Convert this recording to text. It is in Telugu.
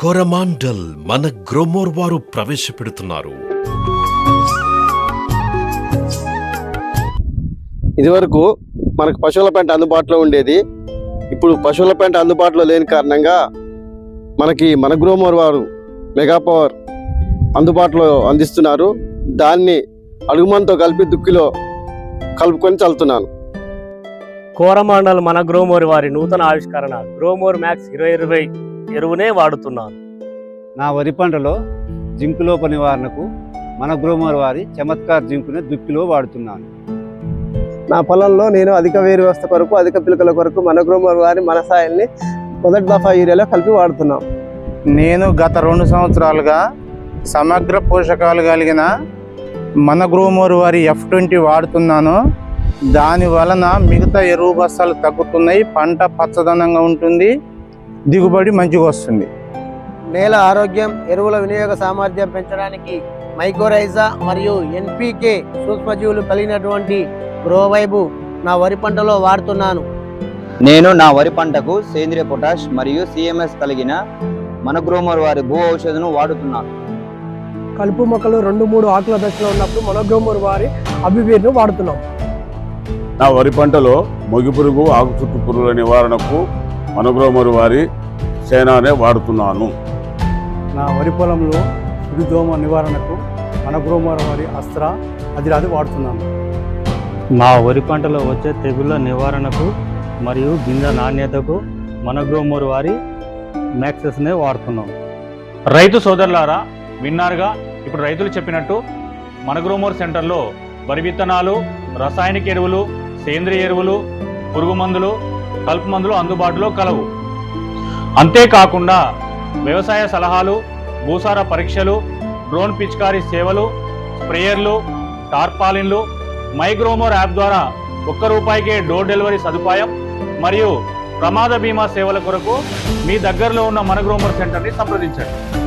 కొరమాండల్ మన గ్రోమోర్ వారు ప్రవేశపెడుతున్నారు. ఇదివరకు మనకు పశువుల పెంట అందుబాటులో ఉండేది. ఇప్పుడు పశువుల పెంట అందుబాటులో లేని కారణంగా మనకి మన గ్రోమోర్ వారు మెగా పవర్ అందుబాటులో అందిస్తున్నారు. దాన్ని అడుగుమంతో కలిపి దుక్కిలో కలుపుకొని చల్లుతున్నాను. కోరమాండల్ మన గ్రోమోర్ వారి నూతన ఆవిష్కరణ గ్రోమోర్ మ్యాక్స్ ఇరవై ఇరవై ఎరువునే వాడుతున్నాను. నా వరి పంటలో జింకు లోప నివారణకు మన గ్రోమర్ వారి చమత్కార్ జింకుని దుక్కిలో వాడుతున్నాను. నా పొలంలో నేను అధిక వేరు వ్యవస్థ కొరకు అధిక పిలకల కొరకు మనగ్రోమర్ వారి మన సాయల్ని మొదటి దఫా యూరియాలో కలిపి వాడుతున్నాం. నేను గత రెండు సంవత్సరాలుగా సమగ్ర పోషకాలు కలిగిన మన గ్రోమోర్ వారి ఎఫ్ ట్వంటీ వాడుతున్నాను. దాని వలన మిగతా ఎరువు బస్తాలు తగ్గుతున్నాయి పంట పచ్చదనంగా ఉంటుంది. దిగుబడి మంచిగా వస్తుంది. నేల ఆరోగ్యం ఎరువుల వినియోగ సామర్థ్యం పెంచడానికి మైకోరైజా మరియు ఎన్పికే సూక్ష్మజీవులు కలిగినటువంటి గ్రోవైబు నా వరి పంటలో వాడుతున్నాను. నేను నా వరి పంటకు సేంద్రియ పొటాష్ మరియు సిఎంఎస్ కలిగిన మన గ్రోమర్ వారి భూ ఔషధను వాడుతున్నాను. కలుపు మొక్కలు రెండు మూడు ఆకుల దశలో ఉన్నప్పుడు మనోగ్రోమర్ వారి అభివీర్ను వాడుతున్నాం. నా వరి పంటలో మొగి పురుగు ఆకు చుట్టు పురుగుల నివారణకు మనోగ్రోమరు వారి సేనానే వాడుతున్నాను. నా వరి పొలంలో సుడిదోమ నివారణకు మన గ్రోమర్ వారి అస్త్ర అదిరాది వాడుతున్నాను. మా వరి పంటలో వచ్చే తెగుళ్ళ నివారణకు మరియు గింజ నాణ్యతకు మన గ్రోమోర్ వారి మ్యాక్సెస్నే వాడుతున్నాం రైతు సోదరులారా విన్నారుగా ఇప్పుడు రైతులు చెప్పినట్టు మన గ్రోమోర్ సెంటర్లో వరి విత్తనాలు రసాయనిక ఎరువులు సేంద్రియ ఎరువులు పురుగు మందులు కలుపు మందులు అందుబాటులో కలవు. అంతేకాకుండా వ్యవసాయ సలహాలు భూసార పరీక్షలు డ్రోన్ పిచికారీ సేవలు స్ప్రేయర్లు టార్పాలిన్లు మైగ్రోమోర్ యాప్ ద్వారా ఒక్క రూపాయికే డోర్ డెలివరీ సదుపాయం మరియు ప్రమాద బీమా సేవల కొరకు మీ దగ్గరలో ఉన్న మనగ్రోమర్ సెంటర్ని సంప్రదించండి.